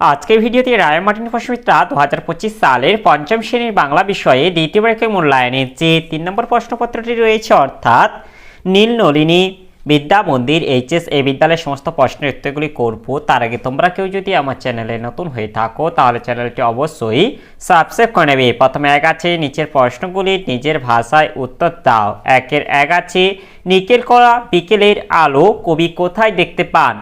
আজকের ভিডিওতে রায় মার্টিন প্রশ্নমিত্রা দু হাজার পঁচিশ সালের পঞ্চম শ্রেণির বাংলা বিষয়ে দ্বিতীয় বর্গের মূল্যায়নের যে তিন নম্বর প্রশ্নপত্রটি রয়েছে, অর্থাৎ নীল নলিনী বিদ্যা মন্দির, এইচএস এই বিদ্যালয়ের সমস্ত প্রশ্নের উত্তরগুলি করব। তার আগে তোমরা কেউ যদি আমার চ্যানেলে নতুন হয়ে থাকো, তাহলে চ্যানেলটি অবশ্যই সাবস্ক্রাইব করে নেবে। প্রথমে এক আছে, নিচের প্রশ্নগুলি নিজের ভাষায় উত্তর দাও। একের এক আছে, নিকেল করা বিকেলের আলো কবি কোথায় দেখতে পান?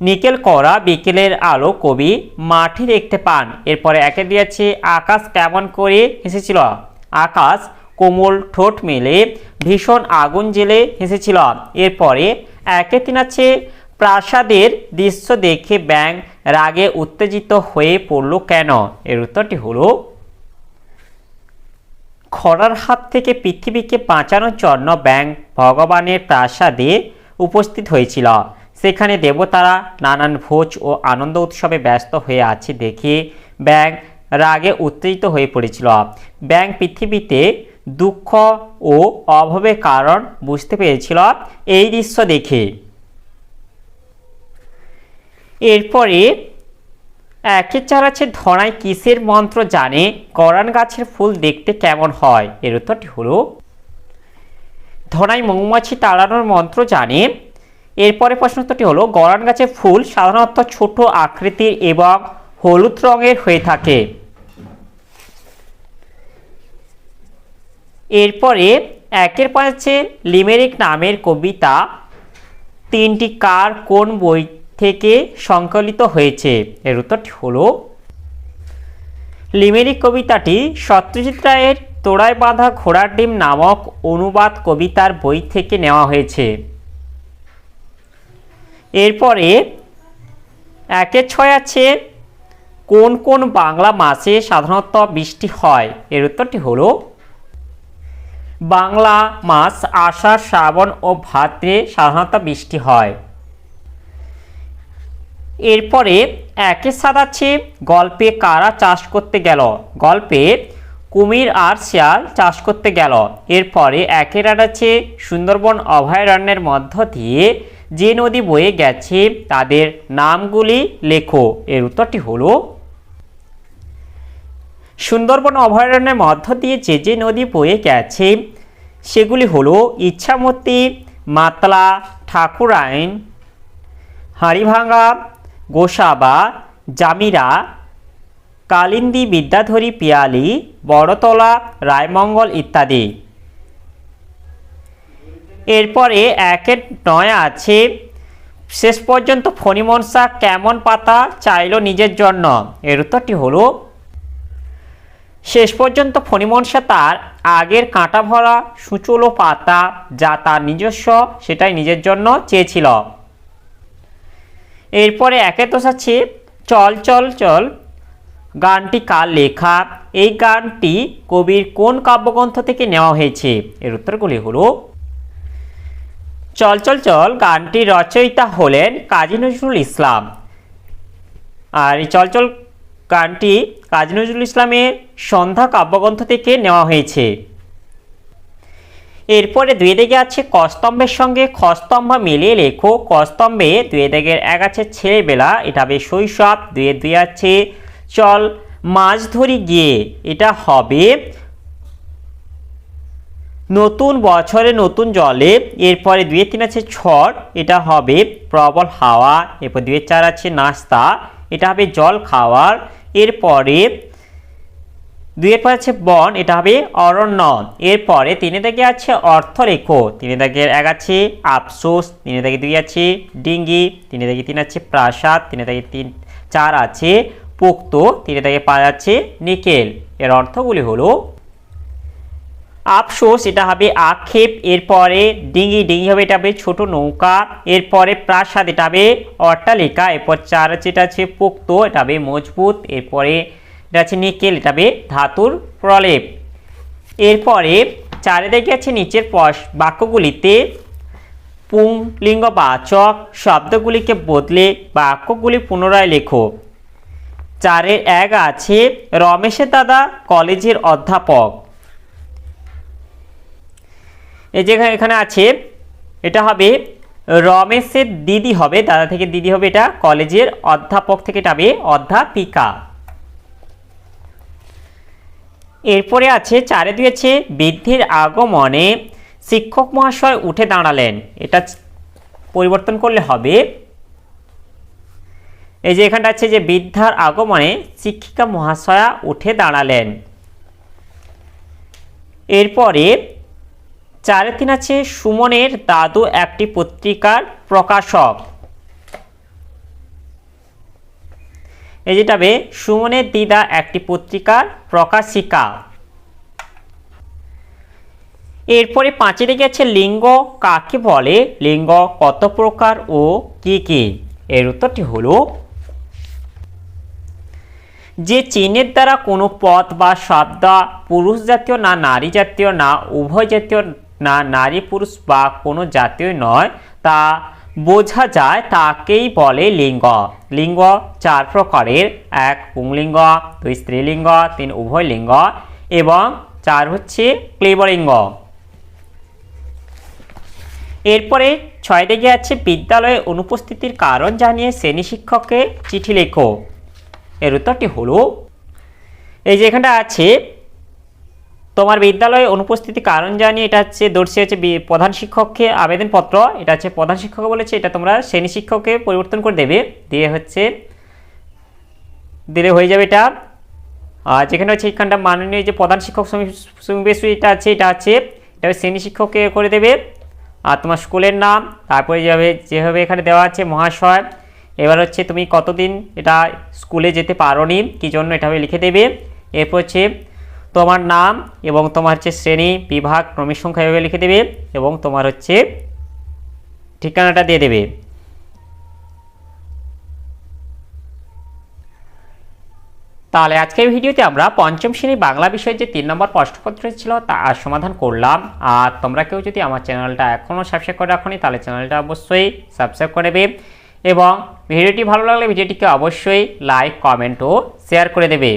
নিকেল করা বিকেলের আলো কবি মাঠে দেখতে পান। এরপরে একে দিয়েছে, আকাশ কেমন করে হেসেছিল? আকাশ কোমল ঠোঁট মেলে, ভীষণ আগুন জেলে হেসেছিল। এরপরে একে তিন আছে প্রাসাদের দৃশ্য দেখে ব্যাং রাগে উত্তেজিত হয়ে পড়ল কেন? এর উত্তরটি হলো, খরার হাত থেকে পৃথিবীকে বাঁচানোর জন্য ব্যাং ভগবানের প্রাসাদে উপস্থিত হয়েছিল। সেখানে দেবতারা নানান ভোজ ও আনন্দ উৎসবে ব্যস্ত হয়ে আছে দেখে ব্যাং রাগে উত্তেজিত হয়ে পড়েছিল। ব্যাং পৃথিবীতে দুঃখ ও অভাবের কারণ বুঝতে পেরেছিল এই দৃশ্য দেখে। এরপরে একের চার আছে ধরায় কিসের মন্ত্র জানে গরান গাছের ফুল দেখতে কেমন হয়? এর উত্তরটি হলো ধরাই মৌমাছি তাড়ানোর মন্ত্র জানে এরপরে প্রশ্নোত্তরটি হলো, গরান গাছের ফুল সাধারণত ছোট আকৃতির এবং হলুদ রঙের হয়ে থাকে। এরপরে একের পাশে লিমেরিক নামের কবিতা, তিনটি কার কোন বই থেকে সংকলিত হয়েছে? এর উত্তরটি হলো, লিমেরিক কবিতাটি সত্যজিৎ রায়ের তোড়ায় বাঁধা ঘোড়ার ডিম নামক অনুবাদ কবিতার বই থেকে নেওয়া হয়েছে। এরপরে একের ছয় আছে, কোন কোন বাংলা মাসে সাধারণত বৃষ্টি হয়? এর উত্তরটি হলো, বাংলা মাস আষাঢ়, শ্রাবণ ও ভাদ্রে সাধারণত বৃষ্টি হয়। এরপরে একের সাত আছে, গল্পে কারা চাষ করতে গেল? গল্পে কুমির আর শিয়াল চাষ করতে গেল। এরপরে একের আছে, সুন্দরবন অভয়ারণ্যের মধ্য দিয়ে যে নদী বয়ে গেছে, তাদের নামগুলি লেখো। এর উত্তরটি হলো, সুন্দরবন অভয়ারণ্যের মধ্য দিয়ে যে যে নদী বয়ে গেছে, সেগুলি হলো ইচ্ছামতি, মাতলা, ঠাকুরাইন, হাড়িভাঙ্গা, গোসাবা, জামিরা, কালিন্দী, বিদ্যাধরী, পিয়ালি, বড়তলা, রায়মঙ্গল ইত্যাদি। এরপরে একের নয় আছে, শেষ পর্যন্ত ফণিমনসা কেমন পাতা চাইল নিজের জন্য? এর উত্তরটি হলো, শেষ পর্যন্ত ফণিমনসা তার আগের কাঁটা ভরা সুচলো পাতা যা তার নিজস্ব সেটাই নিজের জন্য চেয়েছিল। এরপরে একে তো আছে, চল চল চল, গানটি কার লেখা? এই গানটি কবির কোন কাব্যগ্রন্থ থেকে নেওয়া হয়েছে? এর উত্তরগুলি হলো চল চল চল গানটির রচয়িতা হলেন কাজী নজরুল ইসলাম। আর এই চল চল গানটি কাজী নজরুল ইসলামের সন্ধ্যা কাব্যগ্রন্থ থেকে নেওয়া হয়েছে। এরপরে দুই দিকে আছে কস্তম্ভের সঙ্গে খস্তম্ভ মিলিয়ে লেখো। কস্তম্ভে দুই দিকের এক আছে ছেলেবেলা, এটা হবে শৈশব। দুয়ে দুই আছে, চল, মাছ ধরি গিয়ে, এটা হবে নতুন বছরে নতুন জলে, এরপরে দুয়ে তিন আছে ছড় এটা হবে প্রবল হাওয়া, এরপর দুয়ে চার আছে নাস্তা, এটা হবে জল খাওয়ার, এরপরে দুইয়ের পর আছে বন, এটা হবে অরণ্য, এরপরে তিনে দাগে আছে অর্থ তিনে দাগের এক আছে আফসোস, তিনে দাগে দুই আছে ডিঙ্গি, তিনে দাগে তিন আছে প্রাসাদ, তিনে দাগে তিন, চার আছে পোক্ত, তিনে দাগে পাঁচ আছে নিকেল, এর অর্থগুলি হলো আফসোস, এটা হবে আক্ষেপ, এরপরে ডিঙ্গি ডিঙ্গি হবে, এটা হবে ছোট নৌকা, এরপরে প্রাসাদ, এটা হবে অট্টালিকা, এরপর চার এটা আছে পোক্ত, এটা হবে মজবুত, এরপরে এটা আছে নিকেল, এটা হবে ধাতুর প্রলেপ। এরপরে চারিদিকে আছে নিচের বাক্যগুলিতে পুংলিঙ্গ বাচক, শব্দগুলিকে বদলে বাক্যগুলি পুনরায় লেখো। চারের এক আছে, রমেশের দাদা, কলেজের অধ্যাপক। এই যে এখানে- আছে, এটা হবে রমেশের দিদি হবে, দাদা থেকে দিদি হবে এটা, কলেজের অধ্যাপক থেকে এটা হবে অধ্যাপিকা। এরপরে আছে, চারে দুই আছে, বৃদ্ধির আগমনে শিক্ষক মহাশয় উঠে দাঁড়ালেন, এটা পরিবর্তন করলে হবে। এই যে এখানটা আছে যে বৃদ্ধার আগমনে শিক্ষিকা মহাশয়া উঠে দাঁড়ালেন। এরপরে চারে তিন আছে, সুমনের দাদু একটি পত্রিকার প্রকাশক। এই যেটা সুমনের দিদা একটি পত্রিকার প্রকাশিকা। এরপরে পাঁচে দিকে আছে, লিঙ্গ কাকে বলে? লিঙ্গ কত প্রকার ও কি কি? এর উত্তরটি হলো, যে চিহ্নের দ্বারা কোনো পদ বা শব্দ পুরুষ জাতীয় না নারী জাতীয় না উভয় জাতীয় না নারী, পুরুষ বা কোনো জাতীয় নয়, তা বোঝা যায় তাকেই বলে লিঙ্গ। লিঙ্গ চার প্রকারের, এক পুংলিঙ্গ, দুই স্ত্রীলিঙ্গ, তিন উভয় লিঙ্গ এবং চার হচ্ছে ক্লেবলিঙ্গ। এরপরে ছয় দিকে আছে বিদ্যালয়ে অনুপস্থিতির কারণ জানিয়ে শ্রেণি শিক্ষককে চিঠি লেখো। এর উত্তরটি হলো, এই যে এখানটা আছে তোমার বিদ্যালয়ে অনুপস্থিতি কারণ জানিয়ে এটা হচ্ছে দর্শি হচ্ছে প্রধান শিক্ষককে আবেদনপত্র, এটা হচ্ছে প্রধান শিক্ষক বলেছে, এটা তোমরা শ্রেণি শিক্ষককে পরিবর্তন করে দেবে। দিয়ে হচ্ছে, দিলে হয়ে যাবে এটা। আর যেখানে হচ্ছে এখানটা মাননীয় যে প্রধান শিক্ষক সমিবেশ এটা আছে এটা আছে, এটা শ্রেণি শিক্ষককে করে দেবে। আর তোমার স্কুলের নাম, তারপরে যাবে যেভাবে এখানে দেওয়া আছে মহাশয়, এবার হচ্ছে তুমি কতদিন এটা স্কুলে যেতে পারো নি কী জন্য এটা লিখে দেবে। এরপর হচ্ছে তোমার নাম এবং তোমার হচ্ছে শ্রেণি, বিভাগ, ক্রমিক সংখ্যা এভাবে লিখে দেবে এবং তোমার হচ্ছে ঠিকানাটা দিয়ে দেবে। তাহলে আজকের ভিডিওতে আমরা পঞ্চম শ্রেণি বাংলা বিষয়ের যে তিন নম্বর প্রশ্নপত্র ছিল তার সমাধান করলাম। আর তোমরা কেউ যদি আমার চ্যানেলটা এখনও সাবস্ক্রাইব করে রাখোনি, তাহলে চ্যানেলটা অবশ্যই সাবস্ক্রাইব করে দেবে এবং ভিডিওটি ভালো লাগলে ভিডিওটিকে অবশ্যই লাইক কমেন্ট ও শেয়ার করে দেবে।